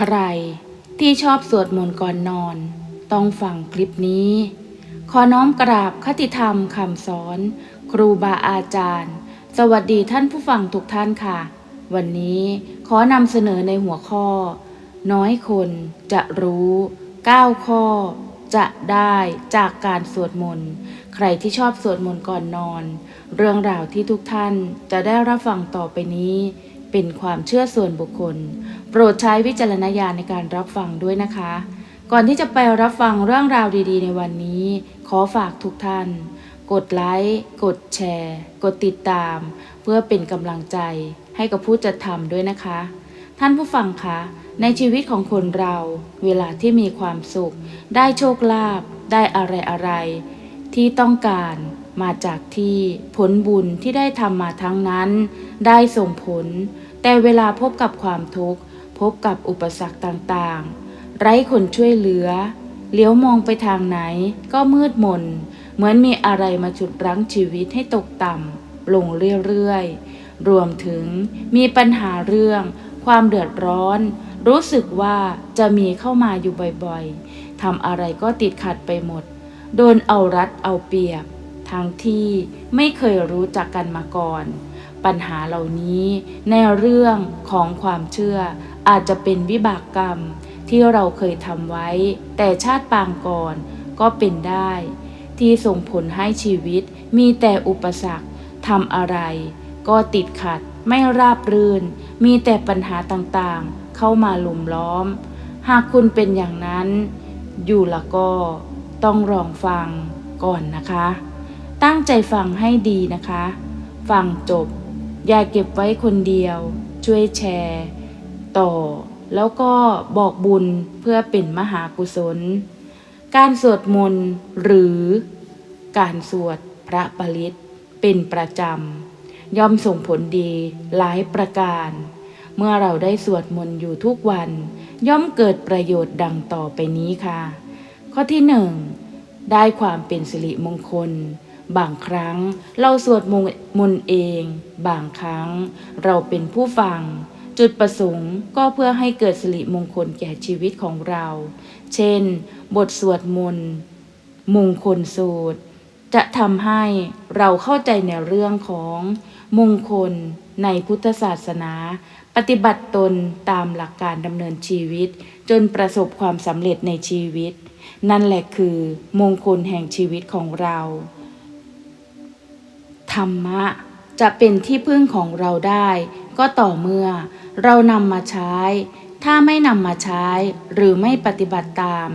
ใครที่ชอบสวดมนต์ก่อนนอน ต้องฟังคลิปนี้ ขอน้อมกราบคติธรรมคำสอน ครูบาอาจารย์ สวัสดีท่านผู้ฟังทุกท่านค่ะ วันนี้ขอนำเสนอในหัวข้อ น้อยคนจะรู้ 9 ข้อ จะได้จากการสวดมนต์ใครที่ชอบสวดมนต์ก่อนนอน เรื่องราวที่ทุกท่านจะได้รับฟังต่อไปนี้ เป็นความเชื่อส่วนบุคคล โปรดใช้วิจารณญาณในการรับฟังด้วยนะคะ ก่อนที่จะไปรับฟังเรื่องราวดีๆ ในวันนี้ ขอฝากทุกท่าน กดไลค์กดแชร์ กดติดตาม เพื่อเป็นกำลังใจให้กับผู้จัดทำด้วยนะคะ ท่านผู้ฟังคะในชีวิตของคนเรา เวลาที่มีความสุข ได้โชคลาภได้อะไรอะไรๆที่ต้องการ มาจากที่ผลบุญที่ได้ทำมาทั้งนั้น ได้ส่งผล แต่เวลาพบกับความทุกข์ พบกับอุปสรรคต่างๆ ไร้คนช่วยเหลือ เลี้ยวมองไปทางไหนก็มืดมน เหมือนมีอะไรมาฉุดรั้งชีวิตให้ตกต่ำลงเรื่อยๆ รวมถึงมีปัญหาเรื่อง ความเดือดร้อน รู้สึกว่าจะมีเข้ามาอยู่บ่อยๆทำอะไรก็ติดขัดไปหมด โดนเอารัดเอาเปรียบ ทั้งที่ไม่เคยรู้จักกันมาก่อน ปัญหาเหล่านี้ในเรื่องของความเชื่ออาจจะเป็นวิบากกรรมที่เราเคยทำไว้ แต่ชาติปางก่อนก็เป็นได้ ที่ส่งผลให้ชีวิตมีแต่อุปสรรคทำอะไร ก็ติดขัดไม่ราบรื่น มีแต่ปัญหาต่างๆ เข้ามาลุมล้อม หากคุณเป็นอย่างนั้น อยู่ละก็ต้องลองฟังก่อนนะคะ ตั้งใจฟังให้ดีนะคะ ฟังจบ อย่าเก็บไว้คนเดียว ช่วยแชร์ ต่อ แล้วก็บอกบุญเพื่อเป็นมหากุศล การสวดมนต์หรือการสวดพระปริตเป็นประจำ ย่อมส่งผลดีหลายประการ เมื่อเราได้สวดมนต์อยู่ทุกวัน ย่อมเกิดประโยชน์ดังต่อไปนี้ค่ะ ข้อที่หนึ่งได้ความเป็นสิริมงคล บางครั้งเราสวดมนต์มนเอง บางครั้งเราเป็นผู้ฟัง จุดประสงค์ก็เพื่อให้เกิดสิริมงคลแก่ชีวิตของเรา เช่น บทสวดมนต์มงคลสูตร จะทำให้เราเข้าใจในเรื่องของมงคลในพุทธศาสนา ปฏิบัติตนตามหลักการดำเนินชีวิต จนประสบความสำเร็จในชีวิต นั่นแหละคือมงคลแห่งชีวิตของเรา ธรรมะจะเป็นที่พึ่งของเราได้ ก็ต่อเมื่อ เรานำมาใช้ ถ้าไม่นำมาใช้ หรือไม่ปฏิบัติตาม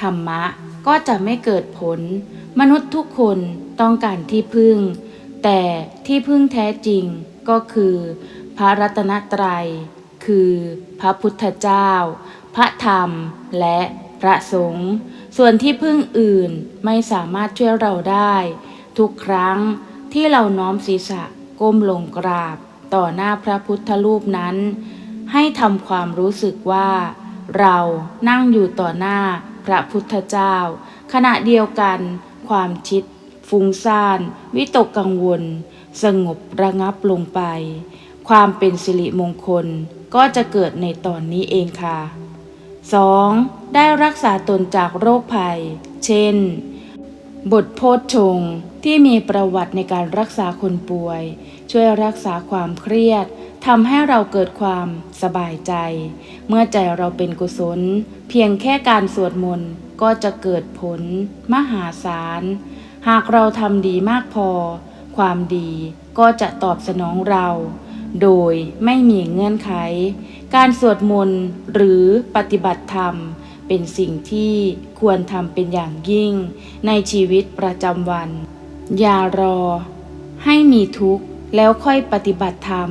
ธรรมะก็จะไม่เกิดผล มนุษย์ทุกคนต้องการที่พึ่ง แต่ที่พึ่งแท้จริงก็คือ พระรัตนตรัย คือพระพุทธเจ้า พระธรรมและพระสงฆ์ส่วนที่พึ่งอื่นไม่สามารถช่วยเราได้ ทุกครั้ง ที่เราน้อมศีรษะก้มลงกราบ ต่อหน้าพระพุทธรูปนั้น ให้ทำความรู้สึกว่า เรานั่งอยู่ต่อหน้าพระพุทธเจ้า ขณะเดียวกัน ความคิด ฟุ้งซ่าน วิตกกังวล สงบระงับลงไป ความเป็นสิริมงคลก็จะเกิดในตอนนี้เองค่ะ 2. ได้รักษาตนจากโรคภัย เช่น บทโพชฌงที่มีประวัติในการรักษาคนป่วย ช่วยรักษาความเครียดทำให้เราเกิดความสบายใจ เมื่อใจเราเป็นกุศล เพียงแค่การสวดมนต์ก็จะเกิดผลมหาศาล หากเราทำดีมากพอ ความดีก็จะตอบสนองเรา โดยไม่มีเงื่อนไข การสวดมนต์หรือปฏิบัติธรรม เป็นสิ่งที่ควรทำเป็นอย่างยิ่ง ในชีวิตประจำวัน อย่ารอ ให้มีทุกข์แล้วค่อยปฏิบัติธรรม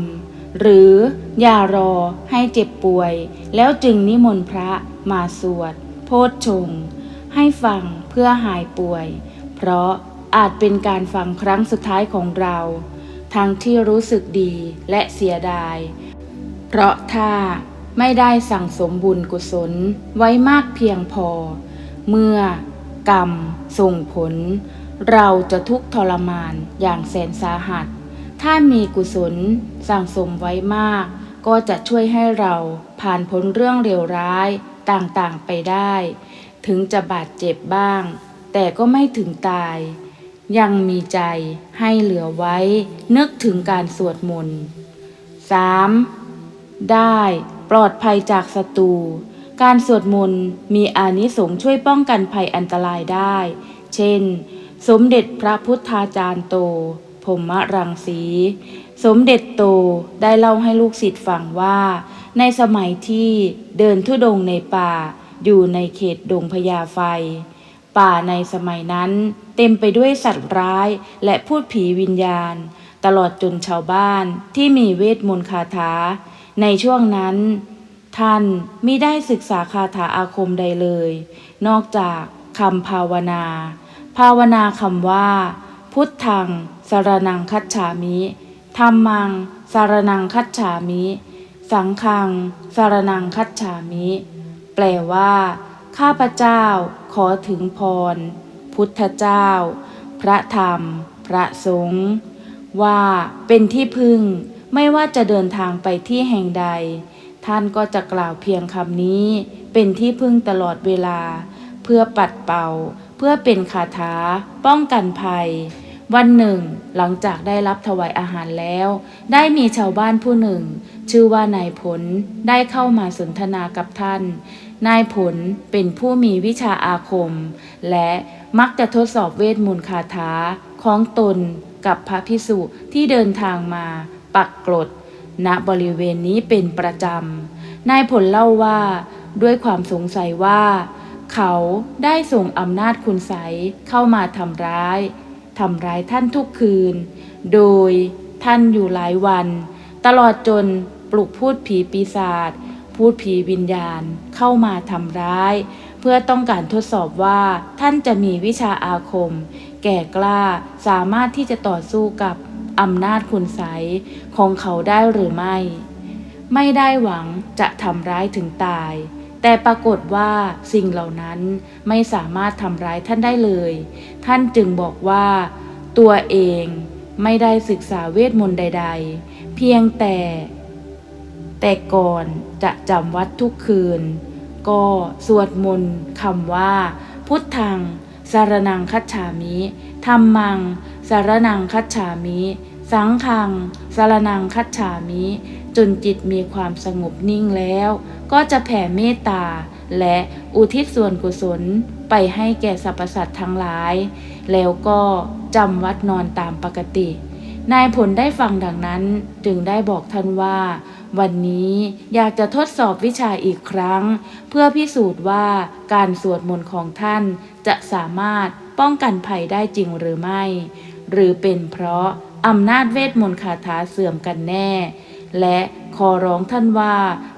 หรืออย่ารอให้เจ็บป่วย แล้วจึงนิมนต์พระมาสวด โพชฌงค์ให้ฟังเพื่อหายป่วย เพราะอาจเป็นการฟังครั้งสุดท้ายของเรา ทั้งที่รู้สึกดีและเสียดาย เพราะถ้า ไม่ได้สั่งสมบุญกุศลไว้มากเพียงพอ เมื่อกรรมส่งผล เราจะทุกข์ทรมานอย่างแสนสาหัส ถ้ามีกุศลสั่งสมไว้มาก ก็จะช่วยให้เราผ่านพ้นเรื่องเลวร้ายต่างๆไปได้ ถึงจะบาดเจ็บบ้าง แต่ก็ไม่ถึงตาย ยังมีใจให้เหลือไว้นึกถึงการสวดมนต์ 3. ได้ ปลอดภัยจากศัตรู การสวดมนต์มีอานิสงส์ช่วยป้องกันภัยอันตรายได้ เช่น สมเด็จพระพุทธาจารย์โตพรหมรังสี สมเด็จโตได้เล่าให้ลูกศิษย์ฟังว่า ในสมัยที่เดินทุดงในป่า อยู่ในเขตดงพญาไฟ ป่าในสมัยนั้นเต็มไปด้วยสัตว์ร้ายและพูดผีวิญญาณ ตลอดจนชาวบ้านที่มีเวทมนต์คาถา ในช่วงนั้น ท่านมิได้ศึกษาคาถาอาคมใดเลย นอกจากคำภาวนา ภาวนาคำว่า พุทธังสารนังคัจฉามิธรรมังสารนังคัจฉามิ สังฆังสารนังคัจฉามิ แปลว่า ข้าพเจ้าขอถึงพร พุทธเจ้า พระธรรม พระสงฆ์ว่าเป็นที่พึ่ง ไม่ว่าจะเดินทางไปที่แห่งใด ท่านก็จะกล่าวเพียงคำนี้ เป็นที่พึ่งตลอดเวลา เพื่อปัดเป่า เพื่อเป็นคาถา ป้องกันภัย วันหนึ่ง หลังจากได้รับถวายอาหารแล้ว ได้มีชาวบ้านผู้หนึ่ง ชื่อว่านายผลได้เข้ามาสนทนากับท่าน นายผลเป็นผู้มีวิชาอาคม และมักจะทดสอบเวทมนต์คาถาของตนกับพระพิสุที่เดินทางมา ปักกรดณบริเวณนี้เป็นประจำ นายผลเล่าว่าด้วยความสงสัยว่า เขาได้ส่งอำนาจคุณใสยเข้ามาทำร้ายทำร้ายท่านทุกคืน โดยท่านอยู่หลายวัน ตลอดจนปลุกพูดผีปีศาจพูดผีวิญญาณเข้ามาทำร้าย เพื่อต้องการทดสอบว่าท่านจะมีวิชาอาคม แก่กล้าสามารถที่จะต่อสู้กับ อำนาจคุณใสของเขาได้หรือไม่ ไม่ได้หวังจะทำร้ายถึงตาย แต่ปรากฏว่าสิ่งเหล่านั้นไม่สามารถทำร้ายท่านได้เลย ท่านจึงบอกว่า ตัวเองไม่ได้ศึกษาเวทมนต์ใด ๆ เพียงแต่ แต่ก่อนจะจำวัดทุกคืน ก็สวดมนต์คำว่า พุทธังสารนังคัจฉามิธรรมัง สารนังคัจฉามิ สังฆังสารนังคัจฉามิ จนจิตมีความสงบนิ่งแล้ว ก็จะแผ่เมตตา และอุทิศส่วนกุศลไปให้แก่สรรพสัตว์ทั้งหลาย แล้วก็จำวัดนอนตามปกติ นายผลได้ฟังดังนั้นจึงได้บอกท่านว่า วันนี้อยากจะทดสอบวิชาอีกครั้ง เพื่อพิสูจน์ว่าการสวดมนต์ของท่านจะสามารถป้องกันภัยได้จริงหรือไม่ หรือเป็นเพราะอำนาจเวทมนต์คาถาเสื่อมกันแน่ และขอร้องท่านว่า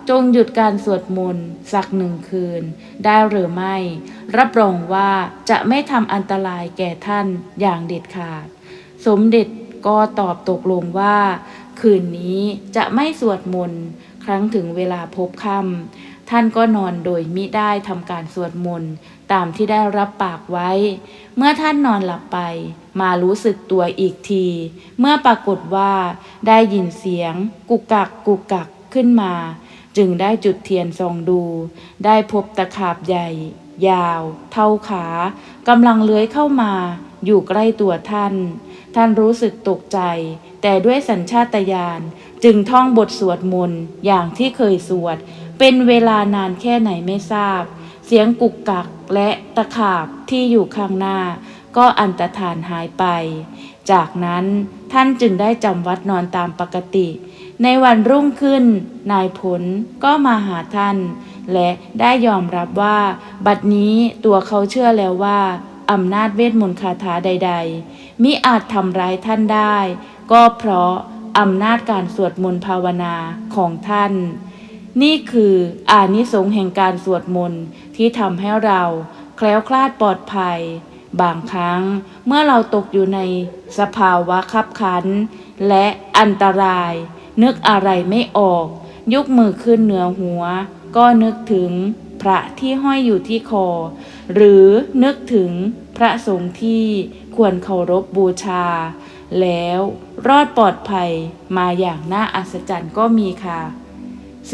จงหยุดการสวดมนต์สักหนึ่งคืน ได้หรือไม่ รับรองว่าจะไม่ทำอันตรายแก่ท่านอย่างเด็ดขาด สมเด็จก็ตอบตกลงว่า คืนนี้จะไม่สวดมนต์ครั้งถึงเวลาพบค่ำท่านก็นอนโดยมิได้ทำการสวดมนต์ ตามที่ได้รับปากไว้ เมื่อท่านนอนหลับไป มารู้สึกตัวอีกที เมื่อปรากฏว่าได้ยินเสียง กุกกักกุกกักขึ้นมา จึงได้จุดเทียนส่องดู ได้พบตะขาบใหญ่ ยาว เท่าขากำลังเลื้อยเข้ามา อยู่ใกล้ตัวท่าน ท่านรู้สึกตกใจ แต่ด้วยสัญชาตญาณจึงท่องบทสวดมนต์อย่างที่เคยสวด เป็นเวลานานแค่ไหนไม่ทราบ เสียงกุกกักและตะขาบที่อยู่ข้างหน้า ก็อันตรธานหายไป จากนั้นท่านจึงได้จำวัดนอนตามปกติ ในวันรุ่งขึ้น นายผลก็มาหาท่าน และได้ยอมรับว่า บัดนี้ตัวเขาเชื่อแล้วว่าอำนาจเวทมนต์คาถาใด ๆ มิอาจทำร้ายท่านได้ ก็เพราะอำนาจการสวดมนต์ภาวนาของท่าน นี่คืออานิสงส์แห่งการสวดมนต์ที่ทำให้เราแคล้วคลาดปลอดภัย บางครั้งเมื่อเราตกอยู่ในสภาวะคับขัน และอันตราย นึกอะไรไม่ออก ยกมือขึ้นเหนือหัว ก็นึกถึงพระที่ห้อยอยู่ที่คอ หรือนึกถึงพระสงฆ์ที่ควรเคารพบูชา แล้วรอดปลอดภัยมาอย่างน่าอัศจรรย์ก็มีค่ะ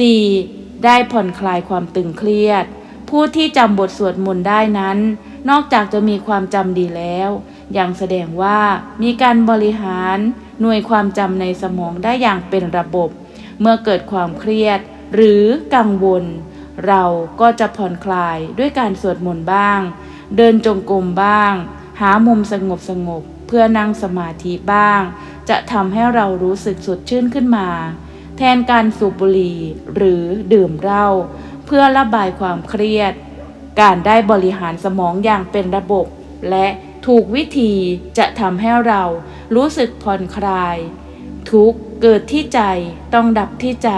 4. ได้ผ่อนคลายความตึงเครียด ผู้ที่จำบทสวดมนต์ได้นั้น นอกจากจะมีความจำดีแล้ว ยังแสดงว่ามีการบริหารหน่วยความจำในสมองได้อย่างเป็นระบบ เมื่อเกิดความเครียด หรือกังวล เราก็จะผ่อนคลายด้วยการสวดมนต์บ้าง เดินจงกรมบ้าง หามุมสงบสงบๆเพื่อนั่งสมาธิบ้าง จะทำให้เรารู้สึกสดชื่นขึ้นมา แทนการสูบบุหรี่หรือดื่มเหล้าเพื่อระบายความเครียด การได้บริหารสมองอย่างเป็นระบบ และถูกวิธีจะทำให้เรารู้สึกผ่อนคลาย ทุกเกิดที่ใจต้องดับที่ใจ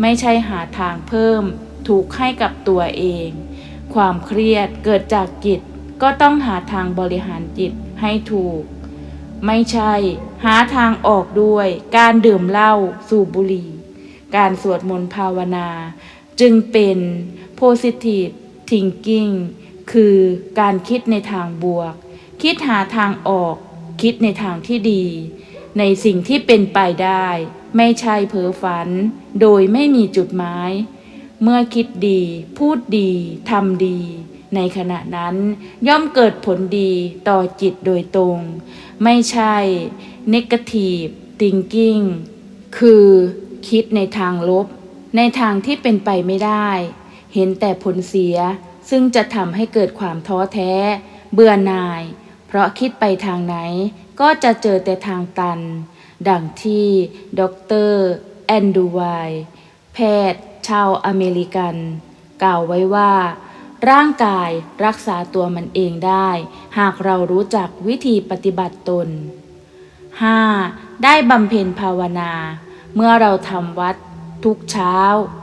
ไม่ใช่หาทางเพิ่มทุกให้กับตัวเอง ความเครียดเกิดจากจิตก็ต้องหาทางบริหารจิตให้ถูก ไม่ใช่ หาทางออกด้วย การดื่มเหล้าสูบบุหรี่ การสวดมนต์ภาวนา จึงเป็น positive thinking คือการคิดในทางบวก คิดหาทางออก คิดในทางที่ดี ในสิ่งที่เป็นไปได้ ไม่ใช่เพ้อฝัน โดยไม่มีจุดหมาย เมื่อคิดดี พูดดี ทำดี ในขณะนั้นย่อมเกิดผลดีต่อจิตโดยตรง ไม่ใช่ negative thinking คือคิดในทางลบ ในทางที่เป็นไปไม่ได้ เห็นแต่ผลเสีย ซึ่งจะทำให้เกิดความท้อแท้ เบื่อหน่าย เพราะคิดไปทางไหน ก็จะเจอแต่ทางตัน ดังที่ดรแอนดูไวแพทย์ชาวอเมริกัน กล่าวไว้ว่า ร่างกายรักษาตัวมันเองได้ หากเรารู้จักวิธีปฏิบัติตน 5. ได้บำเพ็ญภาวนา เมื่อเราทำวัด ทุกเช้า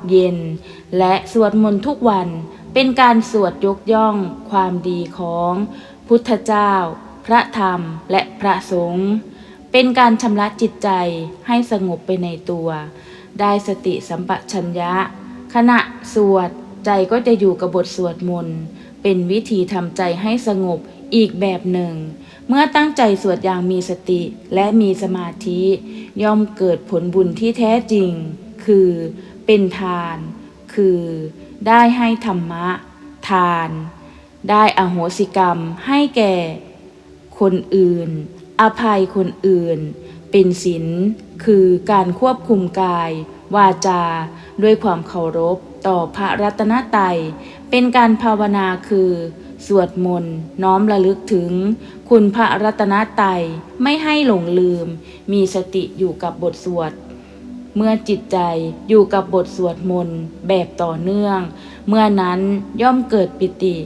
เย็น และสวดมนต์ทุกวัน เป็นการสวดยกย่อง ความดีของ พุทธเจ้า พระธรรม และพระสงฆ์เป็นการชำระจิตใจให้สงบไปในตัว ได้สติสัมปชัญญะ ขณะสวด ใจก็จะอยู่กับบทสวดมนต์ เป็นวิธีทำใจให้สงบอีกแบบหนึ่ง เมื่อตั้งใจสวดอย่างมีสติและมีสมาธิ ย่อมเกิดผลบุญที่แท้จริง คือ เป็นทาน คือ ได้ให้ธรรมะ ทาน ได้อโหสิกรรมให้แก่ คนอื่น อภัยคนอื่น เป็นศีลคือการควบคุมกาย วาจา ด้วยความเคารพ ต่อพระรัตนตรัยเป็นการภาวนาคือ สวดมนต์น้อมระลึกถึง คุณพระรัตนตรัยไม่ให้หลงลืม มีสติอยู่กับบทสวด เมื่อจิตใจอยู่กับบทสวดมนต์แบบต่อเนื่อง เมื่อนั้นย่อมเกิดปิติ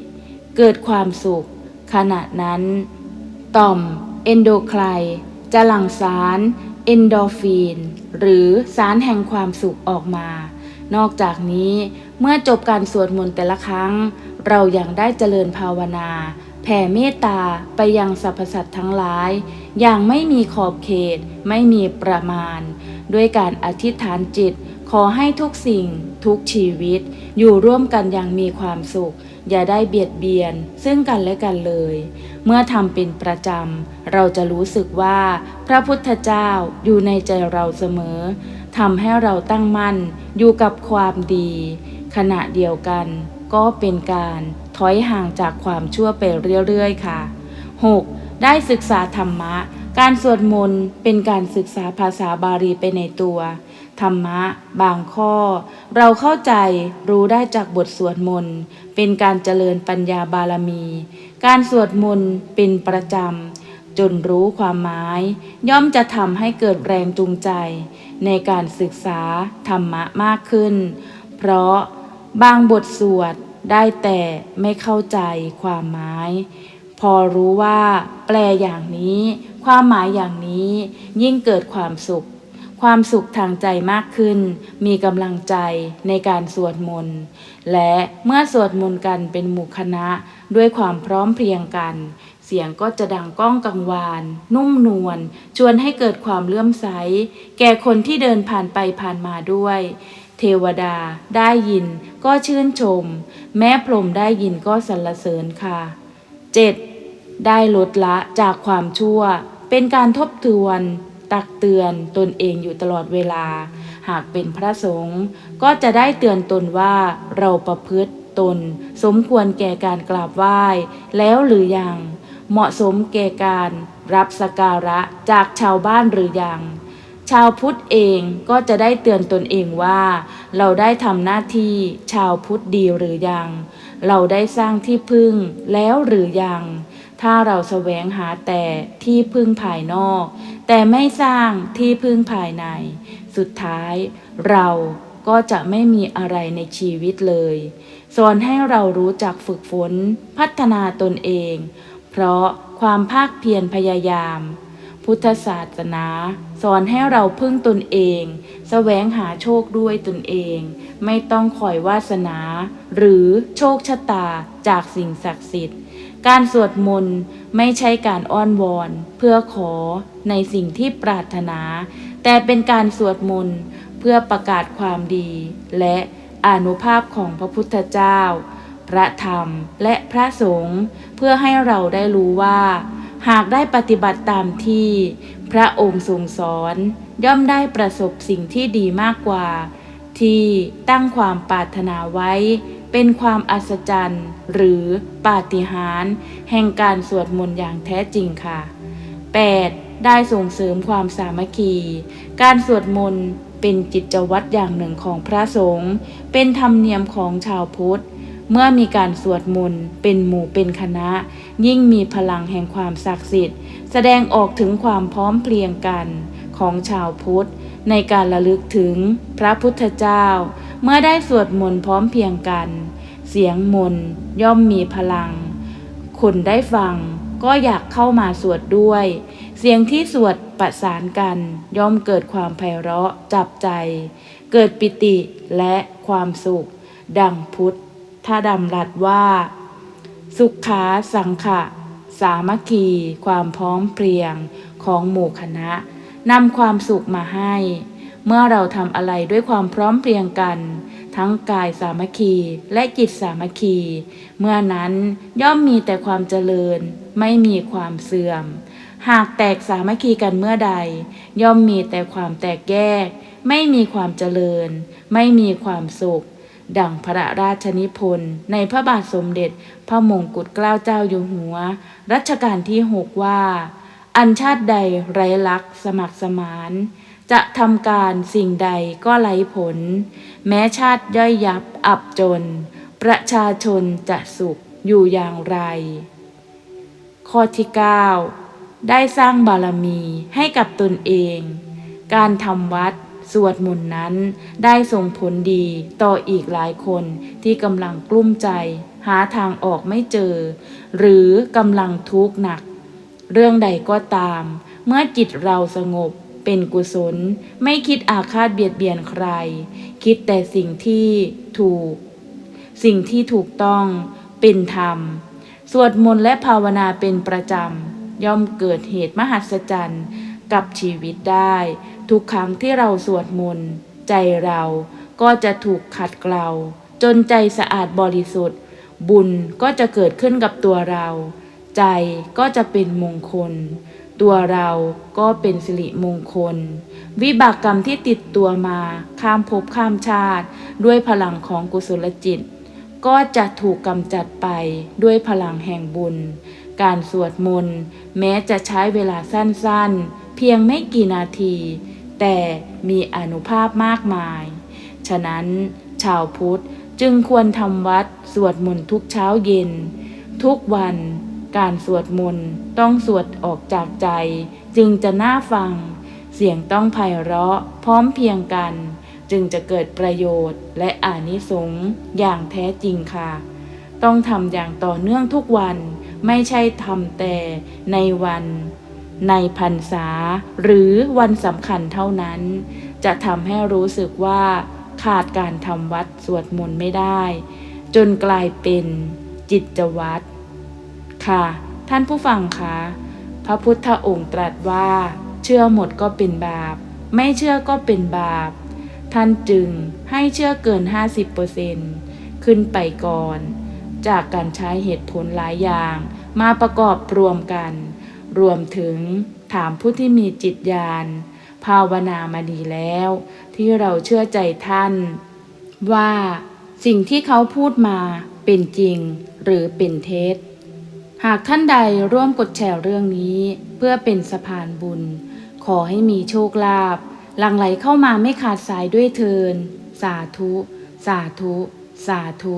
เกิดความสุข ขณะนั้น ต่อม เอนโดไคลจะหลั่งสารเอนโดฟิน หรือสารแห่งความสุขออกมา นอกจากนี้เมื่อจบการสวดมนต์แต่ละครั้ง เรายัางได้เจริญภาวนา แผ่เมตตาไปยังสรรพสัตว์ทั้งหลาย อย่างไม่มีขอบเขต ไม่มีประมาณ ด้วยการอธิษฐานจิต ขอให้ทุกสิ่ง ทุกชีวิต อยู่ร่วมกันอย่างมีความสุข อย่าได้เบียดเบียน ซึ่งกันและกันเลย เมื่อทำเป็นประจำ เราจะรู้สึกว่า พระพุทธเจ้าอยู่ในใจเราเสมอทำให้เราตั้งมั่นอยู่กับความดี ขณะเดียวกัน ก็เป็นการถอยห่างจากความชั่วไปเรื่อยๆ ค่ะ 6. ได้ศึกษาธรรมะ การสวดมนต์เป็นการศึกษาภาษาบาลีไปในตัว ธรรมะ บางข้อ เราเข้าใจรู้ได้จากบทสวดมนต์เป็นการเจริญปัญญาบารมี การสวดมนต์เป็นประจำ จนรู้ความหมาย ย่อมจะทำให้เกิดแรงจูงใจ ในการศึกษาธรรมะมากขึ้น เพราะบางบทสวดได้แต่ไม่เข้าใจความหมาย พอรู้ว่า แปลอย่างนี้ ความหมายอย่างนี้ ยิ่งเกิดความสุข ความสุขทางใจมากขึ้น มีกำลังใจในการสวดมนต์ และเมื่อสวดมนต์กันเป็นหมู่คณะด้วยความพร้อมเพรียงกัน เสียงก็จะดังก้องกังวาน นุ่มนวล ชวนให้เกิดความเลื่อมใส แก่คนที่เดินผ่านไปผ่านมาด้วย เทวดาได้ยินก็ชื่นชม แม้พรหมได้ยินก็สรรเสริญค่ะ 7. ได้ลดละจากความชั่ว เป็นการทบทวน ตักเตือนตนเองอยู่ตลอดเวลา หากเป็นพระสงฆ์ก็จะได้เตือนตนว่าเราประพฤติตน สมควรแก่การกราบไหว้ แล้วหรือยัง เหมาะสมแก่การรับสการะจากชาวบ้านหรือยัง ชาวพุทธเองก็จะได้เตือนตนเองว่า เราได้ทำหน้าที่ชาวพุทธดีหรือยัง เราได้สร้างที่พึ่งแล้วหรือยังถ้าเราแสวงหาแต่ที่พึ่งภายนอก แต่ไม่สร้างที่พึ่งภายใน สุดท้ายเราก็จะไม่มีอะไรในชีวิตเลยสอนให้เรารู้จักฝึกฝนพัฒนาตนเอง เพราะความภาคเพียรพยายาม พุทธศาสนาสอนให้เราพึ่งตนเองแสวงหาโชคด้วยตนเอง ไม่ต้องคอยวาสนา หรือโชคชะตาจากสิ่งศักดิ์สิทธิ์ การสวดมนต์ไม่ใช่การอ้อนวอน เพื่อขอ ในสิ่งที่ปรารถนา แต่เป็นการสวดมนต์เพื่อประกาศความดี และอานุภาพของพระพุทธเจ้า พระธรรมและพระสงฆ์เพื่อให้เราได้รู้ว่า หากได้ปฏิบัติตามที่ พระองค์ทรงสอน ย่อมได้ประสบสิ่งที่ดีมากกว่า ที่ตั้งความปรารถนาไว้เป็นความอัศจรรย์ หรือปาฏิหาริย์แห่งการสวดมนต์อย่างแท้จริงค่ะ 8. ได้ส่งเสริมความสามัคคี การสวดมนต์เป็นจิตวัตรอย่างหนึ่งของพระสงฆ์เป็นธรรมเนียมของชาวพุทธ เมื่อมีการสวดมนต์เป็นหมู่เป็นคณะ ยิ่งมีพลังแห่งความศักดิ์สิทธิ์ แสดงออกถึงความพร้อมเพรียงกันของชาวพุทธ ในการระลึกถึงพระพุทธเจ้า เมื่อได้สวดมนต์พร้อมเพียงกัน เสียงมนต์ย่อมมีพลัง คนได้ฟังก็อยากเข้ามาสวดด้วย เสียงที่สวดประสานกันย่อมเกิดความไพเราะจับใจ เกิดปิติและความสุข ดังพุทธถ้าดำรัสว่า สุขาสังขะ สามัคคี ความพร้อมเพรียงของหมู่คณะนำความสุขมาให้ เมื่อเราทำอะไรด้วยความพร้อมเพรียงกัน ทั้งกายสามัคคีและจิตสามัคคี เมื่อนั้นย่อมมีแต่ความเจริญไม่มีความเสื่อม หากแตกสามัคคีกันเมื่อใด ย่อมมีแต่ความแตกแยก ไม่มีความเจริญ ไม่มีความสุข ดังพระราชนิพนธ์ในพระบาทสมเด็จ พระมงกุฎเกล้าเจ้าอยู่หัว รัชกาลที่หกว่า อันชาติใดไร้ลักษณ์สมัครสมาน จะทำการสิ่งใดก็ไร้ผล แม้ชาติย่อยยับอับจน ประชาชนจะสุขอยู่อย่างไร ข้อที่ 9 ได้สร้างบารมีให้กับตนเอง การทำวัดสวดมนต์นั้นได้ส่งผลดีต่ออีกหลายคนที่กำลังกลุ้มใจ หาทางออกไม่เจอ หรือกำลังทุกข์หนัก เรื่องใดก็ตาม เมื่อจิตเราสงบเป็นกุศล ไม่คิดอาฆาตเบียดเบียนใคร คิดแต่สิ่งที่ถูก สิ่งที่ถูกต้องเป็นธรรม สวดมนต์และภาวนาเป็นประจำ ย่อมเกิดเหตุมหัศจรรย์กับชีวิตได้ ทุกครั้งที่เราสวดมนต์ใจเราก็จะถูกขัดเกลาจนใจสะอาดบริสุทธิ์ บุญก็จะเกิดขึ้นกับตัวเรา ใจก็จะเป็นมงคล ตัวเราก็เป็นสิริมงคล วิบากกรรมที่ติดตัวมาข้ามภพข้ามชาติ ด้วยพลังของกุศลจิต ก็จะถูกกำจัดไปด้วยพลังแห่งบุญ การสวดมนต์แม้จะใช้เวลาสั้นๆ เพียงไม่กี่นาที แต่มีอนุภาพมากมาย ฉะนั้นชาวพุทธจึงควรทำวัดสวดมนต์ทุกเช้าเย็น ทุกวันการสวดมนต์ต้องสวดออกจากใจ จึงจะน่าฟัง เสียงต้องไพเราะพร้อมเพียงกัน จึงจะเกิดประโยชน์และอานิสงส์อย่างแท้จริงค่ะ ต้องทำอย่างต่อเนื่องทุกวัน ไม่ใช่ทำแต่ในวันในพรรษา หรือวันสำคัญเท่านั้น จะทำให้รู้สึกว่าขาดการทำวัดสวดมนต์ไม่ได้ จนกลายเป็นจิตวัตรค่ะ ท่านผู้ฟังคะพระพุทธองค์ตรัสว่า เชื่อหมดก็เป็นบาป ไม่เชื่อก็เป็นบาป ท่านจึงให้เชื่อเกิน 50%ขึ้นไปก่อน จากการใช้เหตุผลหลายอย่างมาประกอบรวมกัน รวมถึงถามผู้ที่มีจิตญาณภาวนามาดีแล้ว ที่เราเชื่อใจท่าน ว่าสิ่งที่เขาพูดมาเป็นจริงหรือเป็นเท็จ หากท่านใดร่วมกดแชร์เรื่องนี้เพื่อเป็นสะพานบุญ ขอให้มีโชคลาภหลั่งไหลเข้ามาไม่ขาดสายด้วยเทิน สาธุ สาธุ สาธุ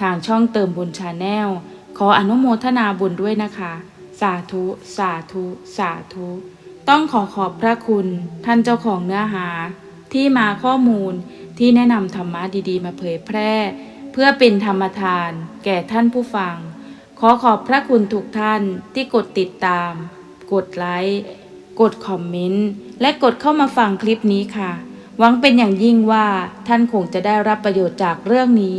ทางช่องเติมบุญชาแนลขออนุโมทนาบุญด้วยนะคะ สาธุ สาธุ สาธุ ต้องขอขอบพระคุณ ท่านเจ้าของเนื้อหา ที่มาข้อมูลที่แนะนำธรรมะดีๆ มาเผยแพร่ เพื่อเป็นธรรมทาน แก่ท่านผู้ฟัง ขอขอบพระคุณทุกท่านที่กดติดตาม กดไลค์ กดคอมเมนต์ และกดเข้ามาฟังคลิปนี้ค่ะ หวังเป็นอย่างยิ่งว่าท่านคงจะได้รับประโยชน์จากเรื่องนี้